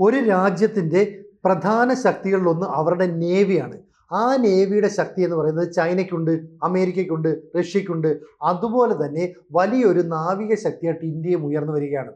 ഒരു രാജ്യത്തിന്റെ പ്രധാന ശക്തികളിലൊന്ന് അവരുടെ നേവിയാണ്. ആ നേവിയുടെ ശക്തി എന്ന് പറയുന്നത് ചൈനയ്ക്കുണ്ട് അമേരിക്കയ്ക്കുണ്ട് റഷ്യയ്ക്കുണ്ട്. അതുപോലെ തന്നെ വലിയൊരു നാവിക ശക്തിയായിട്ട് ഇന്ത്യയും ഉയർന്നു വരികയാണ്.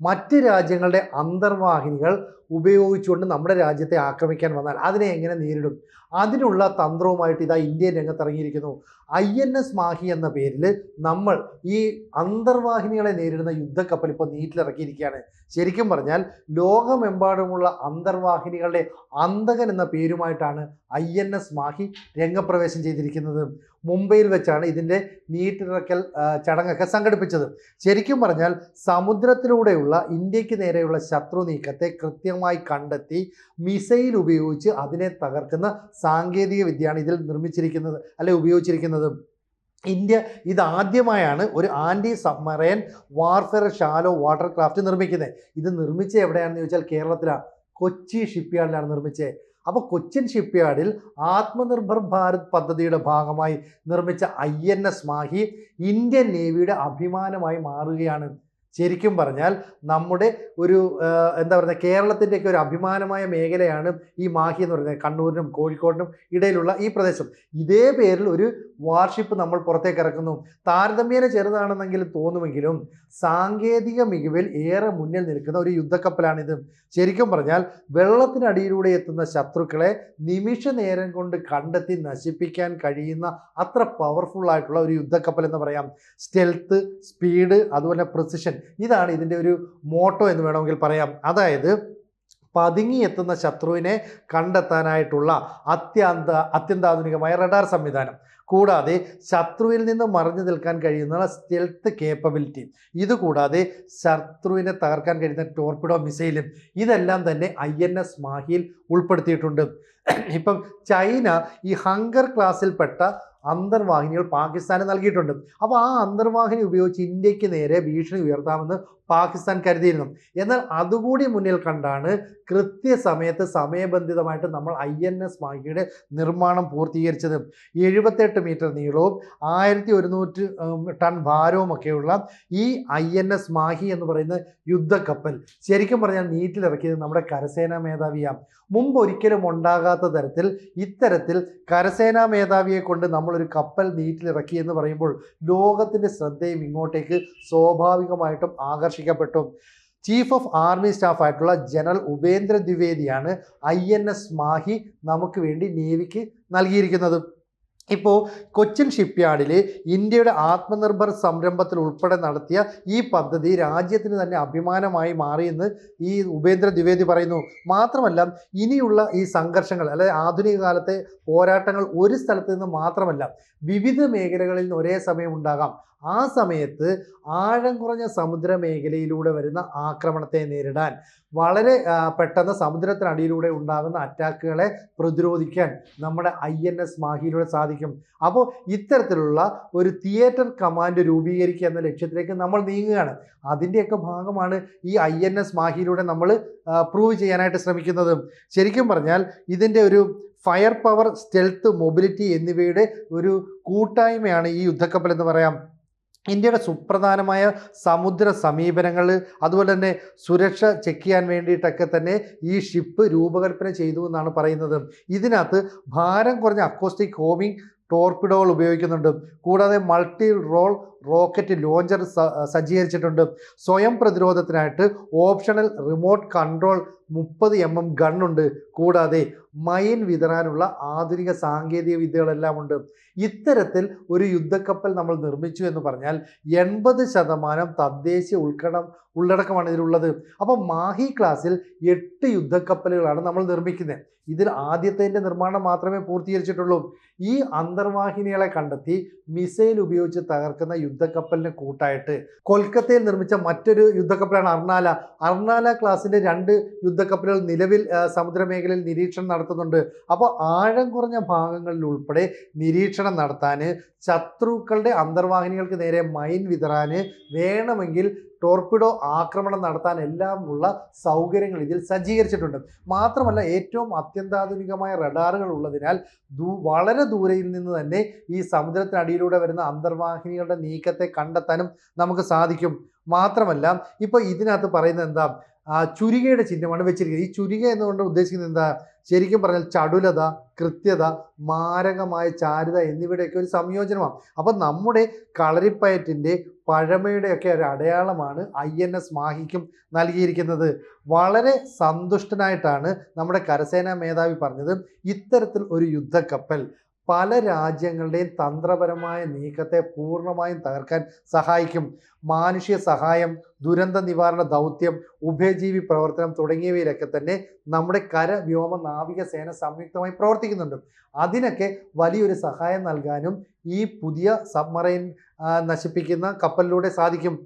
മറ്റ് രാജ്യങ്ങളുടെ അന്തർവാഹിനികൾ ഉപയോഗിച്ചുകൊണ്ട് നമ്മുടെ രാജ്യത്തെ ആക്രമിക്കാൻ വന്നാൽ അതിനെ എങ്ങനെ നേരിടും? അതിനുള്ള തന്ത്രവുമായിട്ട് ഇതാ ഇന്ത്യൻ രംഗത്തിറങ്ങിയിരിക്കുന്നു. ഐ എൻ എസ് മാഹി എന്ന പേരിൽ നമ്മൾ ഈ അന്തർവാഹിനികളെ നേരിടുന്ന യുദ്ധക്കപ്പൽ ഇപ്പോൾ നീറ്റിലിറക്കിയിരിക്കുകയാണ്. ശരിക്കും പറഞ്ഞാൽ ലോകമെമ്പാടുമുള്ള അന്തർവാഹിനികളുടെ അന്തകൻ എന്ന പേരുമായിട്ടാണ് ഐ എൻ എസ് മാഹി രംഗപ്രവേശം ചെയ്തിരിക്കുന്നത്. മുംബൈയിൽ വെച്ചാണ് ഇതിന്റെ നീറ്റിറക്കൽ ചടങ്ങൊക്കെ സംഘടിപ്പിച്ചത്. ശരിക്കും പറഞ്ഞാൽ സമുദ്രത്തിലൂടെയുള്ള ഇന്ത്യയ്ക്ക് നേരെയുള്ള ശത്രു നീക്കത്തെ കൃത്യമായി കണ്ടെത്തി മിസൈൽ ഉപയോഗിച്ച് അതിനെ തകർക്കുന്ന സാങ്കേതിക വിദ്യയാണ് ഇതിൽ നിർമ്മിച്ചിരിക്കുന്നത് അല്ലെ ഉപയോഗിച്ചിരിക്കുന്നത്. ഇന്ത്യ ഇതാദ്യമായാണ് ഒരു anti submarine warfare shallow water craft നിർമ്മിക്കുന്നത്. ഇത് നിർമ്മിച്ച എവിടെയാണെന്ന് ചോദിച്ചാൽ കേരളത്തിലാണ് കൊച്ചി ഷിപ്പ്യാർഡിലാണ് നിർമ്മിച്ചത്. അപ്പോൾ കൊച്ചിൻ ഷിപ്പ്യാർഡിൽ ആത്മനിർഭർ ഭാരത് പദ്ധതിയുടെ ഭാഗമായി നിർമ്മിച്ച I N S Mahe Indian നേവിയുടെ അഭിമാനമായി മാറുകയാണ്. ശരിക്കും പറഞ്ഞാൽ നമ്മുടെ ഒരു എന്താ പറയുക കേരളത്തിന്റെയൊക്കെ ഒരു അഭിമാനമായ മേഖലയാണ് ഈ മാഹി എന്ന് പറയുന്നത്. കണ്ണൂരിനും കോഴിക്കോടിനും ഇടയിലുള്ള ഈ പ്രദേശം. ഇതേ പേരിൽ ഒരു വാർഷിപ്പ് നമ്മൾ പുറത്തേക്ക് ഇറക്കുന്നു. താരതമ്യേന ചെറുതാണെന്നെങ്കിലും തോന്നുമെങ്കിലും സാങ്കേതിക മികവിൽ ഏറെ മുന്നിൽ നിൽക്കുന്ന ഒരു യുദ്ധക്കപ്പലാണിത്. ശരിക്കും പറഞ്ഞാൽ വെള്ളത്തിനടിയിലൂടെ എത്തുന്ന ശത്രുക്കളെ നിമിഷ നേരം കൊണ്ട് കണ്ടെത്തി നശിപ്പിക്കാൻ കഴിയുന്ന അത്ര പവർഫുൾ ആയിട്ടുള്ള ഒരു യുദ്ധക്കപ്പൽ എന്ന് പറയാം. സ്റ്റെൽത്ത് സ്പീഡ് അതുപോലെ പ്രിസിഷൻ ഇതാണ് ഇതിന്റെ ഒരു മോട്ടോ എന്ന് വേണമെങ്കിൽ പറയാം. അതായത് പതുങ്ങിയെത്തുന്ന ശത്രുവിനെ കണ്ടെത്താനായിട്ടുള്ള അത്യന്ത അത്യന്താധുനികമായ റഡാർ സംവിധാനം. കൂടാതെ ശത്രുവിൽ നിന്ന് മറിഞ്ഞു നിൽക്കാൻ കഴിയുന്ന സ്റ്റെൽത്ത് കേപ്പബിലിറ്റി ഇതുകൂടാതെ ശത്രുവിനെ തകർക്കാൻ കഴിയുന്ന ടോർപിഡോ മിസൈലും ഇതെല്ലാം തന്നെ ഐ എൻ എസ് മാഹിയിൽ ഉൾപ്പെടുത്തിയിട്ടുണ്ട്. ഇപ്പം ചൈന ഈ ഹങ്കർ ക്ലാസ്സിൽപ്പെട്ട അന്തർവാഹിനികൾ പാകിസ്ഥാന് നൽകിയിട്ടുണ്ട്. അപ്പോൾ ആ അന്തർവാഹിനി ഉപയോഗിച്ച് ഇന്ത്യയ്ക്ക് നേരെ ഭീഷണി ഉയർത്താമെന്ന് പാകിസ്ഥാൻ കരുതിയിരുന്നു. എന്നാൽ അതുകൂടി മുന്നിൽ കണ്ടാണ് കൃത്യസമയത്ത് സമയബന്ധിതമായിട്ട് നമ്മൾ ഐ എൻ എസ് മാഹിയുടെ നിർമ്മാണം പൂർത്തീകരിച്ചത്. എഴുപത്തെട്ട് മീറ്റർ നീളവും ആയിരത്തി ഒരുന്നൂറ്റ് ടൺ ഭാരവുമൊക്കെയുള്ള ഈ ഐ എൻ എസ് മാഹി എന്ന് പറയുന്ന യുദ്ധക്കപ്പൽ. ശരിക്കും പറഞ്ഞാൽ നീറ്റിലിറക്കിയത് നമ്മുടെ കരസേനാ മേധാവിയാണ്. മുമ്പ് ഒരിക്കലും ഉണ്ടാകാത്ത തരത്തിൽ ഇത്തരത്തിൽ കരസേനാ മേധാവിയെ കൊണ്ട് നമ്മളൊരു കപ്പൽ നീറ്റിലിറക്കി എന്ന് പറയുമ്പോൾ ലോകത്തിന്റെ ശ്രദ്ധയും ഇങ്ങോട്ടേക്ക് സ്വാഭാവികമായിട്ടും ആകർഷിക്കപ്പെട്ടു. ചീഫ് ഓഫ് ആർമി സ്റ്റാഫ് ആയിട്ടുള്ള ജനറൽ ഉപേന്ദ്ര ദ്വിവേദിയാണ് ഐ എൻ എസ് മാഹി നമുക്ക് വേണ്ടി നേവിക്ക് നൽകിയിരിക്കുന്നത്. ഇപ്പോൾ കൊച്ചിൻ ഷിപ്പ്യാർഡിൽ ഇന്ത്യയുടെ ആത്മനിർഭർ സംരംഭത്തിൽ ഉൾപ്പെടെ നടത്തിയ ഈ പദ്ധതി രാജ്യത്തിന് തന്നെ അഭിമാനമായി മാറിയെന്ന് ഈ ഉപേന്ദ്ര ദ്വിവേദി പറയുന്നു. മാത്രമല്ല ഇനിയുള്ള ഈ സംഘർഷങ്ങൾ അല്ലെ ആധുനിക കാലത്തെ പോരാട്ടങ്ങൾ ഒരു സ്ഥലത്ത് നിന്ന് മാത്രമല്ല വിവിധ മേഖലകളിൽ നിന്ന് ഒരേ സമയം ഉണ്ടാകാം. ആ സമയത്ത് ആഴം കുറഞ്ഞ സമുദ്ര മേഖലയിലൂടെ വരുന്ന ആക്രമണത്തെ നേരിടാൻ വളരെ പെട്ടെന്ന് സമുദ്രത്തിനടിയിലൂടെ ഉണ്ടാകുന്ന അറ്റാക്കുകളെ പ്രതിരോധിക്കാൻ നമ്മുടെ ഐ എൻ എസ് മാഹിയിലൂടെ സാധിക്കും. അപ്പോൾ ഇത്തരത്തിലുള്ള ഒരു തിയേറ്റർ കമാൻഡ് രൂപീകരിക്കുക എന്ന ലക്ഷ്യത്തിലേക്ക് നമ്മൾ നീങ്ങുകയാണ്. അതിന്റെയൊക്കെ ഭാഗമാണ് ഈ ഐ എൻ എസ് മാഹിയിലൂടെ നമ്മൾ പ്രൂവ് ചെയ്യാനായിട്ട് ശ്രമിക്കുന്നത്. ശരിക്കും പറഞ്ഞാൽ ഇതിന്റെ ഒരു ഫയർ പവർ സ്റ്റെൽത്ത് മൊബിലിറ്റി എന്നിവയുടെ ഒരു കൂട്ടായ്മയാണ് ഈ യുദ്ധക്കപ്പൽ എന്ന് പറയാം. ഇന്ത്യയുടെ സുപ്രധാനമായ സമുദ്ര സമീപനങ്ങൾ അതുപോലെ തന്നെ സുരക്ഷ ചെക്ക് ചെയ്യാൻ വേണ്ടിയിട്ടൊക്കെ തന്നെ ഈ ഷിപ്പ് രൂപകൽപ്പന ചെയ്തു എന്നാണ് പറയുന്നത്. ഇതിനകത്ത് ഭാരം കുറഞ്ഞ അക്കോസ്റ്റിക് ഹോമിംഗ് ടോർപിഡോകൾ ഉപയോഗിക്കുന്നുണ്ട്. കൂടാതെ മൾട്ടി റോൾ റോക്കറ്റ് ലോഞ്ചർ സജ്ജീകരിച്ചിട്ടുണ്ട്. സ്വയം പ്രതിരോധത്തിനായിട്ട് ഓപ്ഷണൽ റിമോട്ട് കൺട്രോൾ മുപ്പത് എം എം ഗണ്ണുണ്ട് കൂടാതെ മൈൻ വിതറാനുള്ള ആധുനിക സാങ്കേതിക വിദ്യകളെല്ലാം ഉണ്ട്. ഇത്തരത്തിൽ ഒരു യുദ്ധക്കപ്പൽ നമ്മൾ നിർമ്മിച്ചു എന്ന് പറഞ്ഞാൽ എൺപത് ശതമാനം തദ്ദേശീയ ഉൾക്കടം ഉള്ളടക്കമാണ് ഇതിലുള്ളത്. അപ്പോൾ മാഹി ക്ലാസ്സിൽ എട്ട് യുദ്ധക്കപ്പലുകളാണ് നമ്മൾ നിർമ്മിക്കുന്നത്. ഇതിൽ ആദ്യത്തേന്റെ നിർമ്മാണം മാത്രമേ പൂർത്തീകരിച്ചിട്ടുള്ളൂ. ഈ അന്തർവാഹിനികളെ കണ്ടെത്തി മിസൈൽ ഉപയോഗിച്ച് തകർക്കുന്ന യുദ്ധക്കപ്പലിന് കൂട്ടായിട്ട് കൊൽക്കത്തയിൽ നിർമ്മിച്ച മറ്റൊരു യുദ്ധക്കപ്പലാണ് അർണാല. അർണാല ക്ലാസിന്റെ രണ്ട് യുദ്ധക്കപ്പലുകൾ നിലവിൽ സമുദ്രമേഖലയിൽ നിരീക്ഷണം നടത്തുന്നുണ്ട്. അപ്പോൾ ആഴം കുറഞ്ഞ ഭാഗങ്ങളിൽ ഉൾപ്പെടെ നിരീക്ഷണം നടത്താൻ ശത്രുക്കളുടെ അന്തർവാഹിനികൾക്ക് നേരെ മൈൻ വിതറാൻ വേണമെങ്കിൽ ടോർപിഡോ ആക്രമണം നടത്താൻ എല്ലാമുള്ള സൗകര്യങ്ങൾ ഇതിൽ സജ്ജീകരിച്ചിട്ടുണ്ട്. മാത്രമല്ല ഏറ്റവും അത്യന്താധുനികമായ റഡാറുകൾ ഉള്ളതിനാൽ വളരെ ദൂരയിൽ നിന്ന് തന്നെ ഈ സമുദ്രത്തിനടിയിലൂടെ വരുന്ന അന്തർവാഹിനികളുടെ നീക്കത്തെ കണ്ടെത്താനും നമുക്ക് സാധിക്കും. മാത്രമല്ല ഇപ്പോൾ ഇതിനകത്ത് പറയുന്നത് എന്താ? ചുരികയുടെ ചിഹ്നമാണ് വെച്ചിരിക്കുന്നത്. ഈ ചുരിക എന്നുകൊണ്ട് ഉദ്ദേശിക്കുന്നത് എന്താ? ശരിക്കും പറഞ്ഞാൽ ചടുലത കൃത്യത മാരകമായ ചാരുത എന്നിവയുടെയൊക്കെ ഒരു സംയോജനമാണ്. അപ്പം നമ്മുടെ കളരിപ്പയറ്റിന്റെ പഴമയുടെയൊക്കെ ഒരു അടയാളമാണ് ഐ എൻ എസ് മാഹിക്കും നൽകിയിരിക്കുന്നത്. വളരെ സന്തുഷ്ടനായിട്ടാണ് നമ്മുടെ കരസേനാ മേധാവി പറഞ്ഞത്. ഇത്തരത്തിൽ ഒരു യുദ്ധക്കപ്പൽ. പല രാജ്യങ്ങളുടെയും തന്ത്രപരമായ നീക്കത്തെ പൂർണമായും തകർക്കാൻ സഹായിക്കും. മാനുഷിക സഹായം ദുരന്ത നിവാരണ ദൗത്യം ഉഭയജീവി പ്രവർത്തനം തുടങ്ങിയവയിലൊക്കെ തന്നെ നമ്മുടെ കര വ്യോമ നാവിക സേന സംയുക്തമായി പ്രവർത്തിക്കുന്നുണ്ട്. അതിനൊക്കെ വലിയൊരു സഹായം നൽകാനും ഈ പുതിയ സബ്മറൈൻ നശിപ്പിക്കുന്ന കപ്പലിലൂടെ സാധിക്കും.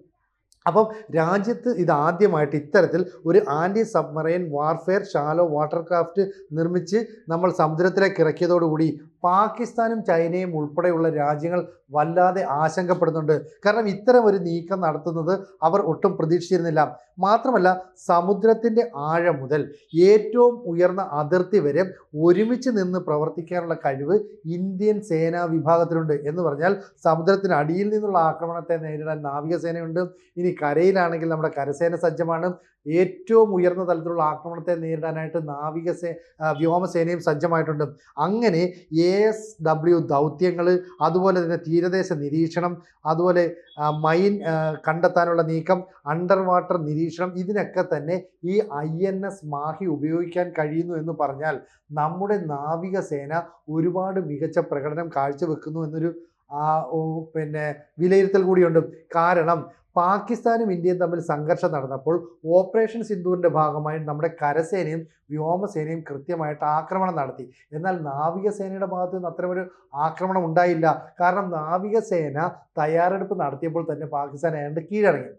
അപ്പം രാജ്യത്ത് ഇതാദ്യമായിട്ട് ഇത്തരത്തിൽ ഒരു anti submarine warfare shallow watercraft നിർമ്മിച്ച് നമ്മൾ സമുദ്രത്തിലേക്ക് ഇറക്കിയതോടുകൂടി പാകിസ്ഥാനും ചൈനയും ഉൾപ്പെടെയുള്ള രാജ്യങ്ങൾ വല്ലാതെ ആശങ്കപ്പെടുന്നുണ്ട്. കാരണം ഇത്തരം ഒരു നീക്കം നടത്തുന്നത് അവർ ഒട്ടും പ്രതീക്ഷിച്ചിരുന്നില്ല. മാത്രമല്ല സമുദ്രത്തിന്റെ ആഴം മുതൽ ഏറ്റവും ഉയർന്ന അതിർത്തി വരെ ഒരുമിച്ച് നിന്ന് പ്രവർത്തിക്കാനുള്ള കഴിവ് ഇന്ത്യൻ സേനാ വിഭാഗത്തിനുണ്ട് എന്ന് പറഞ്ഞാൽ സമുദ്രത്തിന് അടിയിൽ നിന്നുള്ള ആക്രമണത്തെ നേരിടാൻ നാവികസേനയുണ്ട്. ഇനി കരയിലാണെങ്കിൽ നമ്മുടെ കരസേന സജ്ജമാണ്. ഏറ്റവും ഉയർന്ന തലത്തിലുള്ള ആക്രമണത്തെ നേരിടാനായിട്ട് നാവികസേ വ്യോമസേനയും സജ്ജമായിട്ടുണ്ട്. അങ്ങനെ എ എസ് ഡബ്ല്യു ദൗത്യങ്ങൾ അതുപോലെ തന്നെ തീരദേശ നിരീക്ഷണം അതുപോലെ മൈൻ കണ്ടെത്താനുള്ള നീക്കം അണ്ടർ വാട്ടർ നിരീക്ഷണം ഇതിനൊക്കെ തന്നെ ഈ ഐ എൻ എസ് മാഹി ഉപയോഗിക്കാൻ കഴിയുന്നു എന്ന് പറഞ്ഞാൽ നമ്മുടെ നാവികസേന ഒരുപാട് മികച്ച പ്രകടനം കാഴ്ചവെക്കുന്നു എന്നൊരു പിന്നെ വിലയിരുത്തൽ കൂടിയുണ്ട്. കാരണം പാകിസ്ഥാനും ഇന്ത്യയും തമ്മിൽ സംഘർഷം നടന്നപ്പോൾ ഓപ്പറേഷൻ സിന്ധുവിന്റെ ഭാഗമായി നമ്മുടെ കരസേനയും വ്യോമസേനയും കൃത്യമായിട്ട് ആക്രമണം നടത്തി. എന്നാൽ നാവികസേനയുടെ ഭാഗത്തു നിന്ന് അത്തരമൊരു ആക്രമണം ഉണ്ടായില്ല. കാരണം നാവികസേന തയ്യാറെടുപ്പ് നടത്തിയപ്പോൾ തന്നെ പാകിസ്ഥാൻ ഏതാണ്ട് കീഴടങ്ങി.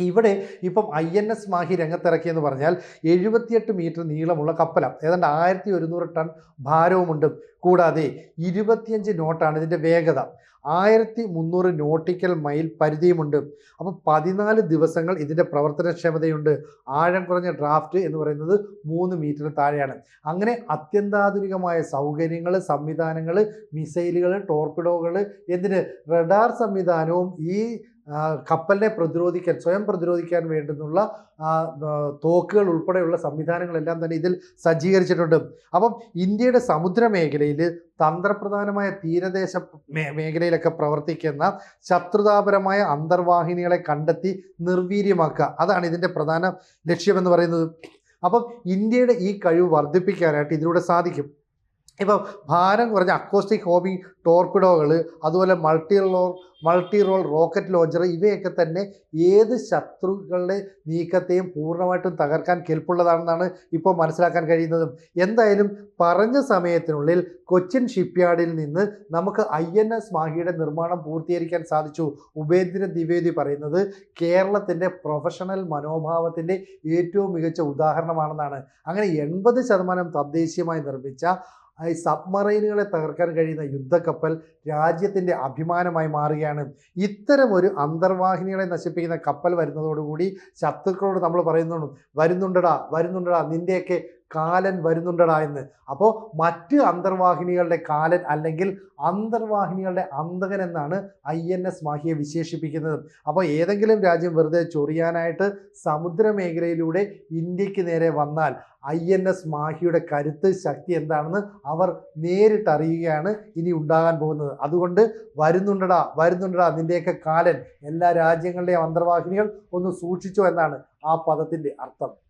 ഇവിടെ ഇപ്പം ഐ എൻ എസ് മാഹി രംഗത്തിറക്കിയെന്ന് പറഞ്ഞാൽ എഴുപത്തിയെട്ട് മീറ്റർ നീളമുള്ള കപ്പലാണ് ഏതാണ്ട് ആയിരത്തി ഒരുന്നൂറ് ടൺ ഭാരവുമുണ്ട്. കൂടാതെ ഇരുപത്തിയഞ്ച് നോട്ടാണ് ഇതിന്റെ വേഗത. ആയിരത്തി മുന്നൂറ് നോട്ടിക്കൽ മൈൽ പരിധിയുമുണ്ട്. അപ്പോൾ പതിനാല് ദിവസങ്ങൾ ഇതിന്റെ പ്രവർത്തനക്ഷമതയുണ്ട്. ആഴം കുറഞ്ഞ ഡ്രാഫ്റ്റ് എന്ന് പറയുന്നത് മൂന്ന് മീറ്റർ താഴെയാണ്. അങ്ങനെ അത്യന്താധുനികമായ സൗകര്യങ്ങൾ സംവിധാനങ്ങൾ മിസൈലുകൾ ടോർപിഡോകൾ എന്തിന്? റഡാർ സംവിധാനവും ഈ കപ്പലിനെ പ്രതിരോധിക്കാൻ സ്വയം പ്രതിരോധിക്കാൻ വേണ്ടുന്നുള്ള തോക്കുകൾ ഉൾപ്പെടെയുള്ള സംവിധാനങ്ങളെല്ലാം തന്നെ ഇതിൽ സജ്ജീകരിച്ചിട്ടുണ്ട്. അപ്പം ഇന്ത്യയുടെ സമുദ്ര മേഖലയിൽ തന്ത്രപ്രധാനമായ തീരദേശ മേഖലയിലൊക്കെ പ്രവർത്തിക്കുന്ന ശത്രുതാപരമായ അന്തർവാഹിനികളെ കണ്ടെത്തി നിർവീര്യമാക്കുക. അതാണ് ഇതിന്റെ പ്രധാന ലക്ഷ്യമെന്ന് പറയുന്നത്. അപ്പം ഇന്ത്യയുടെ ഈ കഴിവ് വർദ്ധിപ്പിക്കാനായിട്ട് ഇതിലൂടെ സാധിക്കും. ഇപ്പം ഭാരം കുറഞ്ഞ അക്കോസ്റ്റിക് ഹോബി ടോർപിഡോകൾ അതുപോലെ multi role multi role rocket launcher ഇവയൊക്കെ തന്നെ ഏത് ശത്രുക്കളുടെ നീക്കത്തെയും പൂർണമായിട്ടും തകർക്കാൻ കെൽപ്പുള്ളതാണെന്നാണ് ഇപ്പോൾ മനസ്സിലാക്കാൻ കഴിയുന്നത്. എന്തായാലും പറഞ്ഞ സമയത്തിനുള്ളിൽ കൊച്ചിൻ ഷിപ്പ്യാർഡിൽ നിന്ന് നമുക്ക് ഐ എൻ എസ് മാഹിയുടെ നിർമ്മാണം പൂർത്തീകരിക്കാൻ സാധിച്ചു. ഉപേന്ദ്ര ദ്വിവേദി പറയുന്നത് കേരളത്തിന്റെ പ്രൊഫഷണൽ മനോഭാവത്തിന്റെ ഏറ്റവും മികച്ച ഉദാഹരണമാണെന്നാണ്. അങ്ങനെ എൺപത് ശതമാനം തദ്ദേശീയമായി നിർമ്മിച്ച ഈ സബ്മറൈനുകളെ തകർക്കാൻ കഴിയുന്ന യുദ്ധക്കപ്പൽ രാജ്യത്തിന്റെ അഭിമാനമായി മാറുകയാണ്. ഇത്തരം ഒരു അന്തർവാഹിനികളെ നശിപ്പിക്കുന്ന കപ്പൽ വരുന്നതോടുകൂടി ശത്രുക്കളോട് നമ്മൾ പറയുന്നുണ്ട് വരുന്നുണ്ടടാ വരുന്നുണ്ടടാ നിന്റെയൊക്കെ കാലൻ വരുന്നുണ്ടടാ എന്ന്. അപ്പോൾ മറ്റ് അന്തർവാഹിനികളുടെ കാലൻ അല്ലെങ്കിൽ അന്തർവാഹിനികളുടെ അന്തകൻ എന്നാണ് ഐ എൻ എസ് മാഹിയെ വിശേഷിപ്പിക്കുന്നത്. അപ്പോൾ ഏതെങ്കിലും രാജ്യം വെറുതെ ചൊറിയാനായിട്ട് സമുദ്രമേഖലയിലൂടെ ഇന്ത്യയ്ക്ക് നേരെ വന്നാൽ ഐ എൻ എസ് മാഹിയുടെ കരുത്ത് ശക്തി എന്താണെന്ന് അവർ നേരിട്ട് അറിയുകയാണ് ഇനി ഉണ്ടാകാൻ പോകുന്നത്. അതുകൊണ്ട് വരുന്നുണ്ടടാ വരുന്നുണ്ടടാ നിന്റെയൊക്കെ കാലൻ. എല്ലാ രാജ്യങ്ങളുടെയും അന്തർവാഹിനികൾ ഒന്ന് സൂക്ഷിച്ചോ എന്നാണ് ആ പദത്തിന്റെ അർത്ഥം.